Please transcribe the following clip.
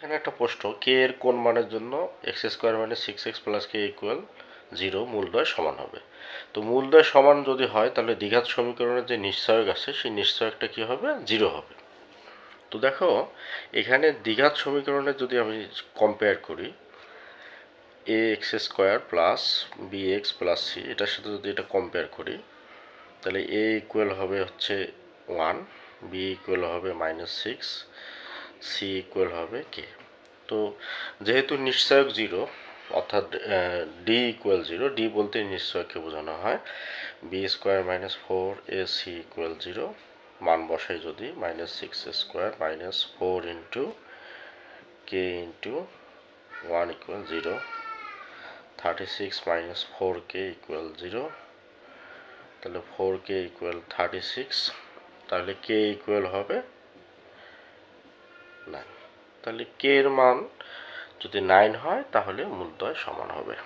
এখানে একটা প্রশ্ন কে এর কোন মানের জন্য এক্স স্কোয়ার মানে six x plus k equal zero মূলদয় সমান হবে? তো মূলদয় সমান যদি হয়, তাহলে দ্বিঘাত সমীকরণের যে নিশ্চয়ক আছে, সেই নিশ্চয়কটা কী হবে? জিরো হবে। তো দেখো, এখানে দ্বিঘাত সমীকরণের যদি আমি কম্পেয়ার করি a x square plus b x plus c এটার সাথে যদি এটা কম্পেয়ার করি, তাহলে এ ইকুয়াল হবে হচ্ছে ওয়ান বি ইকুয়াল হবে মাইনাস সিক্স সি ইকুয়াল হবে কে তো যেহেতু নিশ্চয়ক জিরো অর্থাৎ ডি ইকুয়াল জিরো ডি বলতে নিশ্চয়ককে বোঝানো হয়। B square minus four a c equal zero মান বসাই যদি minus six square minus four into k into one equal zero thirty six minus four k equal zero তাহলে four k equal thirty six তাহলে k equal হবে nine তাহলে কে এর মান যদি নাইন হয় তাহলে মূলদয় সমান হবে।